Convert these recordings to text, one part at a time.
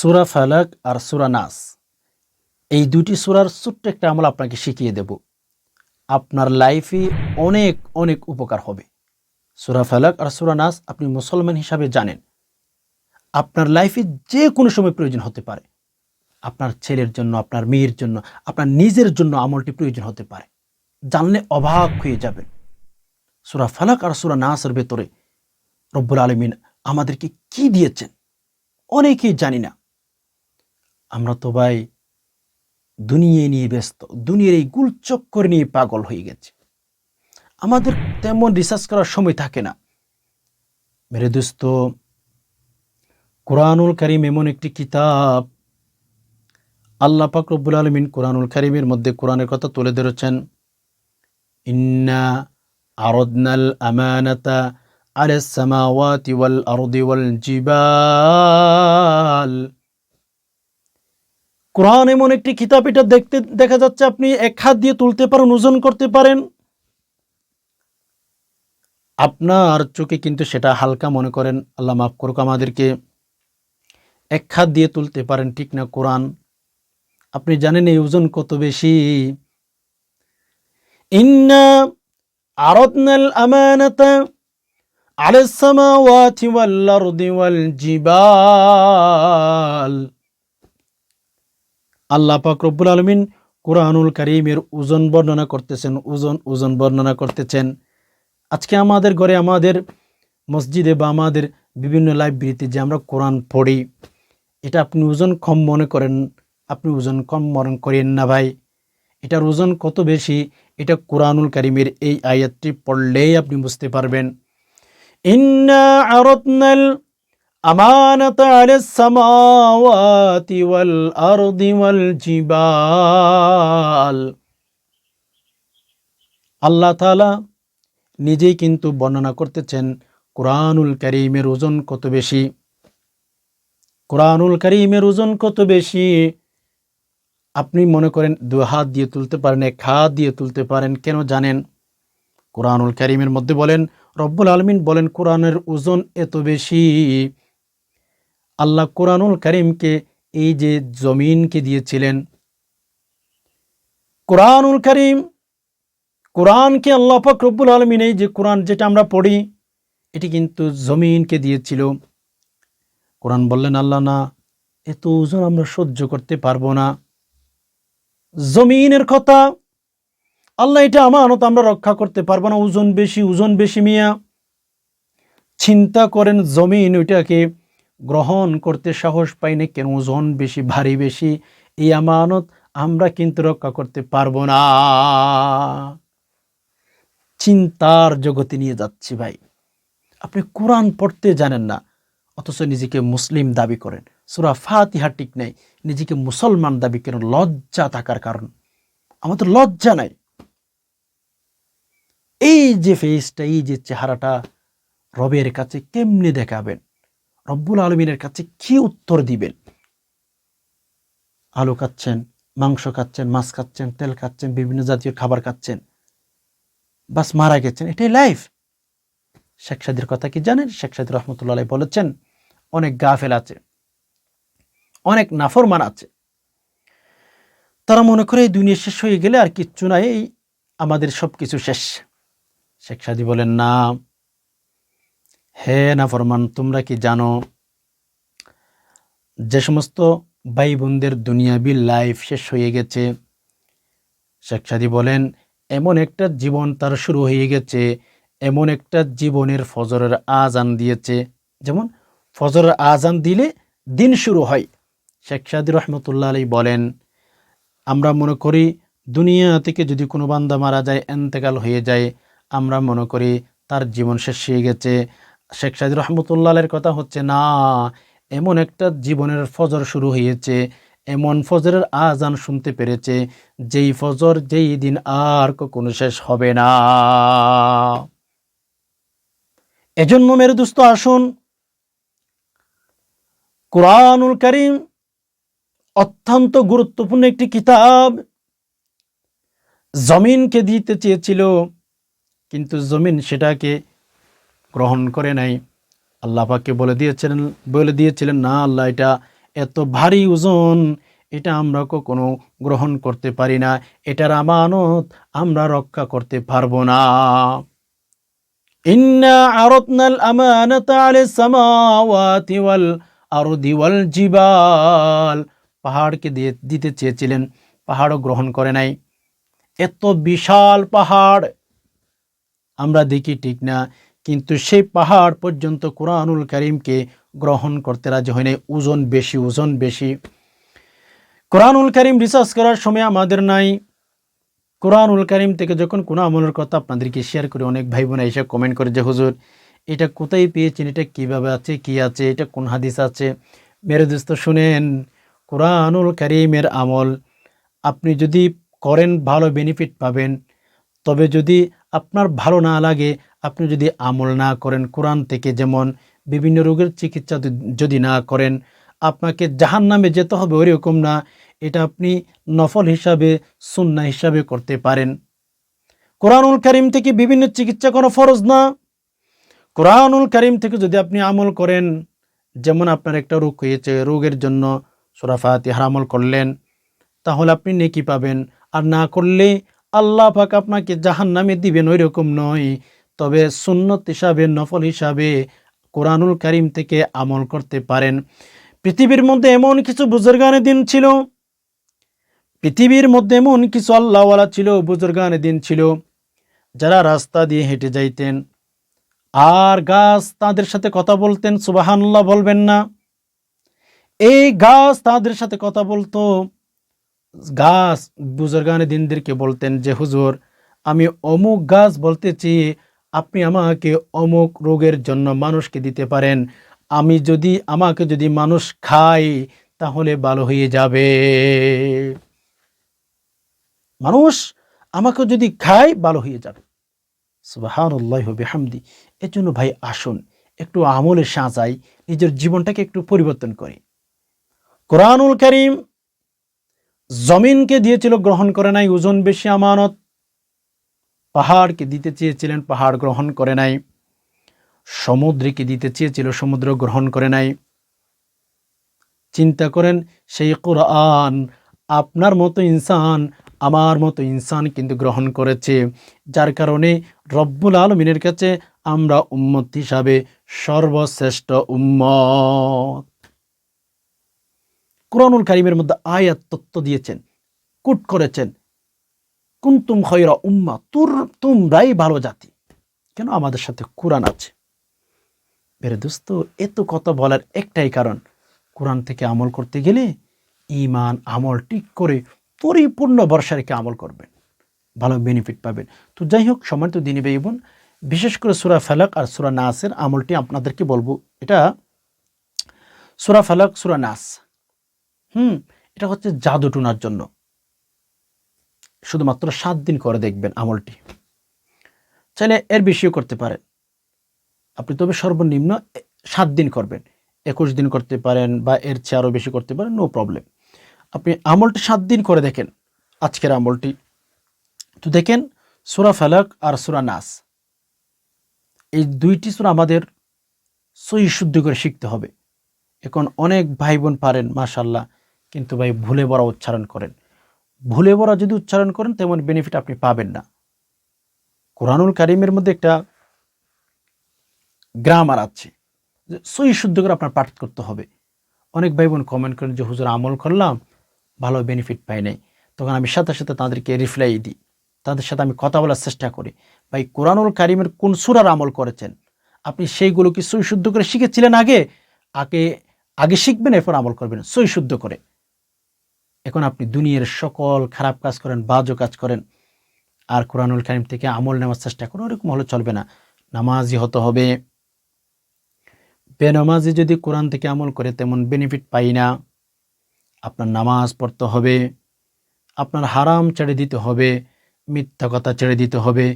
সুরা ফালাক আর সুরা নাস। এই দুটি সুরার ছোট্ট একটা আমল আপনাকে শিখিয়ে দেব। আপনার লাইফে অনেক অনেক উপকার হবে। সুরা ফালাক আর সুরা নাস আপনি মুসলমান হিসাবে জানেন। আপনার লাইফে যে কোনো সময় প্রয়োজন হতে পারে। আপনার ছেলের জন্য, আপনার মেয়ের জন্য, আপনার নিজের জন্য আমলটি প্রয়োজন হতে পারে। জানলে অবাক হয়ে যাবেন। সুরা ফালাক আর সুরা নাসের ভেতরে রব্বুল আলমিন আমাদেরকে কি দিয়েছেন? অনেকেই জানি না। আমরা তো ভাই দুনিয়া নিয়ে ব্যস্ত, দুনিয়ার এই গুলচক্কর নিয়ে পাগল হয়ে গেছে। আমাদের তেমন রিসার্চ করার সময় থাকে না। মেরে দোস্ত, কোরআনুল করিম এমন একটি কিতাব আল্লাহ পাক রব্বুল আলমিন কোরআনুল করিমের মধ্যে কোরআনের কথা তুলে ধরেছেন। ইন্না আরদনাল আমানাতা আলে সামাওয়াতি ওয়াল আরদি ওয়াল জিবাল। কোরআন এমন একটি কিতাব, এটা দেখতে, দেখা যাচ্ছে আপনি এক হাত দিয়ে তুলতে পারেন, ওজন করতে পারেন। আপনার চোখে কিন্তু সেটা হালকা মনে করেন, আল্লাহ মাফ করুক, আমাদেরকে এক হাত দিয়ে তুলতে পারেন, ঠিক না কোরআন? আপনি জানেন এই ওজন কত বেশি? ইন্না আরতনাল আমানাতা আলাস সামাওয়াতি ওয়াল আরদি ওয়াল জিবাল আল্লাহ পাক রব্বুল আলমিন কোরআনুল করিমের ওজন বর্ণনা করতেছেন, ওজন ওজন বর্ণনা করতেছেন। আজকে আমাদের ঘরে আমাদের মসজিদে বা আমাদের বিভিন্ন লাইব্রেরিতে যে আমরা কোরআন পড়ি, এটা আপনি ওজন কম মনে করেন, আপনি ওজন কম মরণ করেন না ভাই। এটার ওজন কত বেশি, এটা কোরআনুল করিমের এই আয়াতটি পড়লেই আপনি বুঝতে পারবেন। আমানত আল সামাওয়াতি ওয়াল আরদি আল্লাহ নিজেই কিন্তু বর্ণনা করতেছেন, কোরআনুল করিমের ওজন কত বেশি? কোরআনুল করিমের ওজন কত বেশি? আপনি মনে করেন, দু হাত দিয়ে তুলতে পারেন, এক হাত দিয়ে তুলতে পারেন, কেন জানেন? কোরআনুল করিমের মধ্যে বলেন, রব্বুল আলমিন বলেন, কোরআনের ওজন এত বেশি। আল্লাহ কোরআনুল করিমকে এই যে জমিনকে দিয়েছিলেন। কোরআনুল করিম, কোরআনকে আল্লাহ পাক রব্বুল আলমিন এই যে কোরআন যেটা আমরা পড়ি, এটি কিন্তু জমিনকে দিয়েছিল। কোরআন বললেন, আল্লাহ না, এত ওজন আমরা সহ্য করতে পারব না। জমিনের কথা, আল্লাহ এটা আমানত আমরা রক্ষা করতে পারব না। ওজন বেশি ওজন বেশি মিয়া। চিন্তা করেন জমিন ওইটাকে গ্রহণ করতে সাহস পাই না কেন ওজন বেশি, ভারী বেশি, এই আমানত আমরা কিন্তু রক্ষা করতে পারব না। চিন্তার জগতে নিয়ে যাচ্ছি ভাই। আপনি কোরআন পড়তে জানেন না, অথচ নিজেকে মুসলিম দাবি করেন। সুরা ফাতিহা ঠিক নাই, নিজেকে মুসলমান দাবি করেন, লজ্জা থাকার কারণ। আমাদের লজ্জা নাই। এই যে ফেসটা এই যে চেহারাটা, রবের কাছে কেমনে দেখাবেন? রব্বুল আলমিনের কাছে কি উত্তর দিবেন? আলু খাচ্ছেন, মাংস খাচ্ছেন, মাছ খাচ্ছেন, তেল খাচ্ছেন, বিভিন্ন জাতীয় খাবার খাচ্ছেন। বাস মারা গেছেন, এটাই লাইফ শেখ সাদির কথা কি জানেন? শেখ সাদি রহমতুল্লাহ বলেছেন, অনেক গাফেল আছে, অনেক নাফরমান আছে। তারা মনে করে এই দুনিয়া শেষ হয়ে গেলে আর কিচ্ছু নাই আমাদের সব কিছু শেষ। শেখ সাদি বলেন, না হে না ফরমান তোমরা কি জানো যে সমস্ত ভাই বোনদের দুনিয়াবি লাইফ শেষ হয়ে গেছে? শেখ সাদি বলেন, এমন একটা জীবন তার শুরু হয়ে গেছে, এমন একটা জীবনের ফজরের আজান দিয়েছে। যেমন, ফজরের আজান দিলে দিন শুরু হয়। শেখ সাদি রহমতুল্লাহ আলী বলেন, আমরা মনে করি দুনিয়া থেকে যদি কোনো বান্দা মারা যায়, এন্তেকাল হয়ে যায়। আমরা মনে করি তার জীবন শেষ হয়ে গেছে। শেখ সাইদ রহমতুল্লাহের কথা হচ্ছে, না, এমন একটা জীবনের ফজর শুরু হয়েছে, এমন ফজরের আজান শুনতে পেরেছে, যেই ফজর, যেই দিন আর কখনো শেষ হবে না। এজন্য মেরে দুস্থ আসুন, কোরআনুল করিম অত্যন্ত গুরুত্বপূর্ণ একটি কিতাব জমিনকে দিতে চেয়েছিল, কিন্তু জমিন সেটাকে গ্রহণ করে নাই। আল্লাহ পাককে বলে দিয়েছিলেন বলে দিয়েছিলেন, না আল্লাহ, এটা এত ভারী ওজন, এটা আমরা কখনো গ্রহণ করতে পারি না। এটার আমানত আমরা রক্ষা করতে পারব না। আরতনাল পাহাড়কে দিয়ে দিতে চেয়েছিলেন, পাহাড়ও গ্রহণ করে নাই। এত বিশাল পাহাড়, আমরা দেখি ঠিক না। কিন্তু সেই পাহাড় পর্যন্ত কোরআনুল করিমকে গ্রহণ করতে রাজি হয় নাই। ওজন বেশি ওজন বেশি। কোরআনুল করিম রিসার্চ করার সময় আমাদের নাই। কোরআনুল করিম থেকে যখন কোনো আমলের কথা আপনাদেরকে শেয়ার করে, অনেক ভাই বোন এসে কমেন্ট করে যে, হুজুর, এটা কোথায় পেয়েছেন? এটা কীভাবে আছে? কি আছে? এটা কোন হাদিস আছে? মেরে দোস্ত, শুনেন, কোরআনুল করিমের আমল আপনি যদি করেন, ভালো বেনিফিট পাবেন। তবে যদি আপনার ভালো না লাগে আপনি যদি আমল না করেন, কোরআন থেকে যেমন বিভিন্ন রোগের চিকিৎসা যদি- না করেন, আপনাকে জাহান নামে যেতে হবে ওইরকম না। এটা আপনি নফল হিসাবে সুন্না হিসাবে করতে পারেন। কোরআনুল করিম থেকে বিভিন্ন চিকিৎসা কোনো ফরজ না। কোরআনুল করিম থেকে যদি আপনি আমল করেন, যেমন আপনার একটা রোগ হয়েছে, রোগের জন্য সুরাফাতি হারামল করলেন, তাহলে আপনি নেকি পাবেন। আর না করলে আল্লাহ পাক আপনাকে জাহান নামে দিবেন ওই রকম নয়। তবে সুন্নত হিসাবে, নফল হিসাবে কোরআনুল করিম থেকে আমল করতে পারেন। পৃথিবীর মধ্যে এমন কিছু বুজুর্গানের দিন ছিল? পৃথিবীর মধ্যে এমন কিছু আল্লাহওয়ালা ছিল বুজুর্গানের দিন ছিল, যারা রাস্তা দিয়ে হেঁটে যাইতেন। আর গাছ তাদের সাথে কথা বলতেন সুবাহান্লাহ বলবেন না। এই গাছ তাদের সাথে কথা বলতো। গাছ বুজুর্গানে দিনদেরকে বলতেন যে, হুজুর, আমি অমুক গাছ বলতেছি আপনি আমাকে অমুক রোগের জন্য মানুষকে দিতে পারেন। আমি যদি, আমাকে যদি মানুষ খাই তাহলে ভালো হয়ে যাবে। মানুষ আমাকে যদি খায়, ভালো হয়ে যাবে। সুবাহান্লাহ হামদি এর জন্য ভাই আসুন, একটু আমলে সাঁচাই নিজের জীবনটাকে একটু পরিবর্তন করি। কোরআনুল করিম জমিনকে দিয়েছিল, গ্রহণ করে নাই, ওজন বেশি, আমানত। পাহাড়কে দিতে চেয়েছিলেন, পাহাড় গ্রহণ করে নাই। সমুদ্রকে দিতে চেয়েছিল, সমুদ্র গ্রহণ করে নাই। চিন্তা করেন, সেই কোরআন আপনার মতো ইনসান, আমার মতো ইনসান কিন্তু গ্রহণ করেছে। যার কারণে রব্বুল আলমিনের কাছে আমরা উম্মত হিসাবে সর্বশ্রেষ্ঠ উম্মত। কোরআনুল কারিমের মধ্যে আয়াত তত্ত্ব দিয়েছেন, কুট করেছেন। কুন্তুম খয়রা উম্মা তুর তোমরাই ভালো জাতি। কেন আমাদের সাথে কোরআন আছে? বেরে দোস্ত এত কথা বলার একটাই কারণ, কোরআন থেকে আমল করতে গেলে ইমান আমল ঠিক করে পরিপূর্ণ বর্ষা রেখে আমল করবেন। ভালো বেনিফিট পাবেন। তো যাই হোক, সম্মানিত দিনী ভাই বোন, বিশেষ করে সুরা ফালাক আর সুরা নাসের আমলটি আপনাদেরকে বলব। এটা সুরা ফালাক, সুরা নাস। হুম, এটা হচ্ছে জাদু টুনার জন্য। শুধুমাত্র সাত দিন করে দেখবেন আমলটি। চাইলে এর বেশিও করতে পারেন। আপনি তবে সর্বনিম্ন সাত দিন করবেন। একুশ দিন করতে পারেন বা এর চেয়ে আরও বেশি করতে পারেন নো প্রবলেম আপনি আমলটি সাত দিন করে দেখেন, আজকের আমলটি। তো দেখেন, সুরা ফালাক আর সুরা নাস। এই দুইটি সুরা আমাদের সই শুদ্ধ করে শিখতে হবে। এখন অনেক ভাই বোন পারেন মাশাল্লাহ কিন্তু ভাই ভুলে বড়া উচ্চারণ করেন। ভুলে বড়া যদি উচ্চারণ করেন, তেমন বেনিফিট আপনি পাবেন না। কোরআনুল কারিমের মধ্যে একটা গ্রামার আছে, যে সই শুদ্ধ করে আপনার পাঠ করতে হবে। অনেক ভাই বোন কমেন্ট করেন যে, হুজুর আমল করলাম, ভালো বেনিফিট পাই নাই। তখন আমি সাথে সাথে তাদেরকে রিপ্লাই দিই। তাদের সাথে আমি কথা বলার চেষ্টা করি। ভাই, কোরআনুল কারিমের কোন সুরার আমল করেছেন? আপনি সেইগুলো কি সই শুদ্ধ করে শিখেছিলেন আগে? আগে আগে শিখবেন, এরপর আমল করবেন। সই শুদ্ধ করে। এখন আপনি দুনিয়ার সকল খারাপ কাজ করেন, বাজও কাজ করেন, আর কোরআনুল কারিম থেকে আমল নেওয়ার চেষ্টা করেন ওরকম হলে চলবে না। নামাজি হতে হবে। বেনামাজি যদি কোরআন থেকে আমল করে, তেমন বেনিফিট পাই না। আপনার নামাজ পড়তে হবে, আপনার হারাম ছেড়ে দিতে হবে, মিথ্যা কথা ছেড়ে দিতে হবে,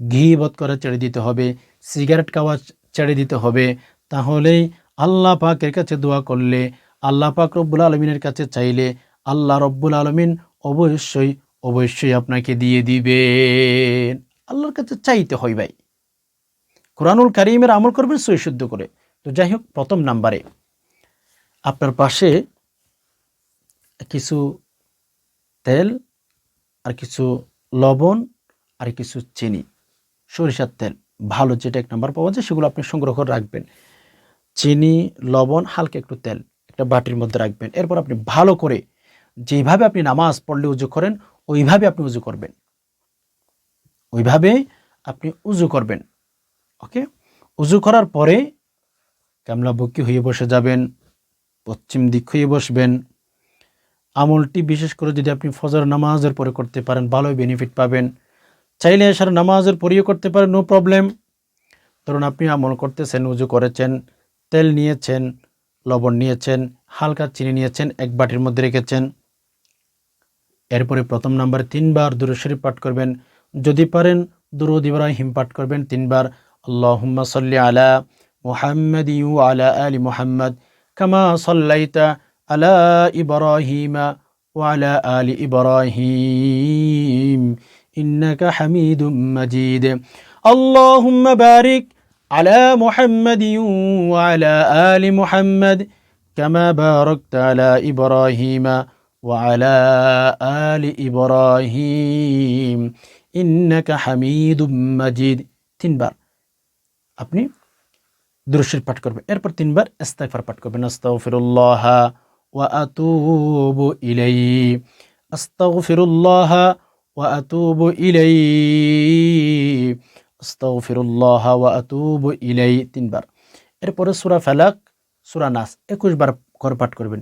ঘি বধ করা ছেড়ে দিতে হবে, সিগারেট খাওয়া ছেড়ে দিতে হবে, তাহলেই আল্লাহ পাকের কাছে দোয়া করলে, আল্লাহ পাক রব্বুল আলমিনের কাছে চাইলে আল্লাহ রব্বুল আলমিন অবশ্যই অবশ্যই আপনাকে দিয়ে দিবেন। আল্লাহর কাছে চাইতে হয় ভাই। কোরআনুল কারিমের আমল করবেন সই শুদ্ধ করে। তো যাই হোক, প্রথম নাম্বারে। আপনার পাশে কিছু তেল, আর কিছু লবণ, আর কিছু চিনি। সরিষার তেল। ভালো যেটা এক নাম্বার পাওয়া যায়, সেগুলো আপনি সংগ্রহ করে রাখবেন। চিনি, লবণ, হালকা একটু তেল একটা বাটির মধ্যে রাখবেন। এরপর আপনি ভালো করে যেইভাবে আপনি নামাজ পড়লে উজু করেন, ওইভাবে আপনি উজু করবেন। ওইভাবে আপনি উজু করবেন। ওকে? উজু করার পরে কামলা বকি হয়ে বসে যাবেন, পশ্চিম দিক হয়ে বসবেন। আমলটি বিশেষ করে যদি আপনি ফজর নামাজের পরে করতে পারেন ভালো বেনিফিট পাবেন। চাইলে এসার নামাজের পরেও করতে পারেন নো প্রবলেম ধরুন আপনি আমল করতেছেন, উজু করেছেন, তেল নিয়েছেন, লবণ নিয়েছেন, হালকা চিনি নিয়েছেন, এক বাটির মধ্যে রেখেছেন। এরপরে প্রথম নাম্বারে তিনবার দুরুদ শরীফ পাঠ করবেন যদি পারেন দুরুদ ইব্রাহিম পাঠ করবেন তিনবার আল্লাহুম্মা সাল্লি আলা মুহাম্মাদ ইউ আলা আলি মুহাম্মদ কামা সাল্লাইতা আলা ইব্রাহিমা وعلى آل إبراهيم إنك حميد مجيد اللهم بارك على محمد وعلى آل محمد كما باركت على إبراهيم وعلى آل إبراهيم إنك حميد مجيد তিনবার আপনি দুরুশের পাঠ করবেন এরপর তিনবার ইস্তেগফার পাঠ করবেন আস্তাগফিরুল্লাহ ওয়া আতুবু ইলাইহি আস্তাগফিরুল্লাহ ওয়া আতুবু ইলাইহি আস্তাগফিরুল্লাহ ওয়া আতুবু ইলাইহি তিনবার এরপরে সূরা ফালাক সূরা নাস 21 বার করে পাঠ করবেন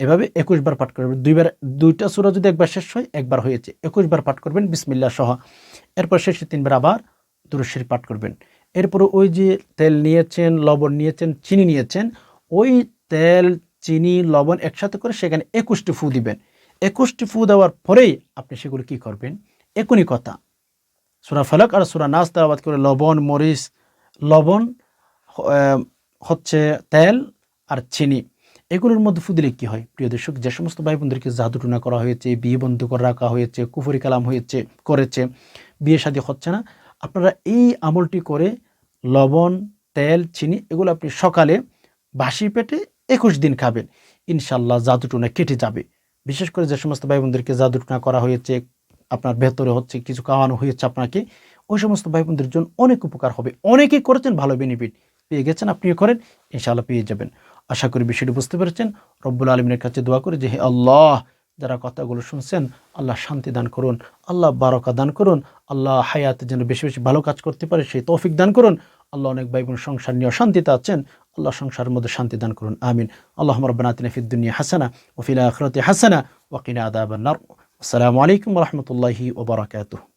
এভাবে একুশ বার পাঠ করবেন। দুইবার, দুইটা সুরা যদি একবার শেষ হয়, একবার হয়েছে। একুশ বার পাঠ করবেন বিসমিল্লা সহ। এরপর শেষে তিনবার আবার দুরুশের পাঠ করবেন। এরপরে ওই যে তেল নিয়েছেন, লবণ নিয়েছেন, চিনি নিয়েছেন, ওই তেল, চিনি, লবণ একসাথে করে সেখানে একুশটি ফু দিবেন। একুশটি ফু দেওয়ার পরেই আপনি সেগুলো কি করবেন? একুনি কথা। সুরা ফলক আর সুরা নাচ তেলাবাদ করে লবণ, মরিচ, লবণ হচ্ছে তেল আর চিনি। এগুলোর মধ্যে ফুদিলে কি হয়? প্রিয় দর্শক, যে সমস্ত ভাই বোনদেরকে জাদুটুনা করা হয়েছে, বিয়ে বন্ধ করে রাখা হয়েছে, কুফরি কালাম হয়েছে, করেছে, বিয়ে শাদী হচ্ছে না, আপনারা এই আমলটি করে লবণ, তেল, চিনি এগুলো আপনি সকালে বাসি পেটে একুশ দিন খাবেন। ইনশাল্লাহ জাদুটুনা কেটে যাবে। বিশেষ করে যে সমস্ত ভাই বোনদেরকে জাদুটুনা করা হয়েছে, আপনার ভেতরে হচ্ছে কিছু খাওয়ানো হয়েছে আপনাকে, ওই সমস্ত ভাই বোনদের জন্য অনেক উপকার হবে। অনেকেই করেছেন, ভালো বেনিফিট পেয়ে গেছেন, আপনিও করেন, ইনশাআল্লাহ পেয়ে যাবেন। আশা করি বিষয়টি বুঝতে পেরেছেন। রব্বুল আলমিনের কাছে দোয়া করে যে হে আল্লাহ, যারা কথাগুলো শুনছেন, আল্লাহ শান্তি দান করুন, আল্লাহ বারকা দান করুন, আল্লাহ হায়াতে যেন বেশি বেশি ভালো কাজ করতে পারে, সেই তৌফিক দান করুন। আল্লাহ অনেক ভাই বোন সংসার নিয়ে অশান্তিতে আছেন, আল্লাহ সংসারের মধ্যে শান্তি দান করুন, আমিন। আল্লাহ রব্বানা আতিনা ফিদ দুনিয়া হাসানা ওফিল আখরাতি হাসানা ওয়াকিনা আদাবান্নার আসসালামু আলাইকুম রহমতুল্লাহি ওবরাকাতুহ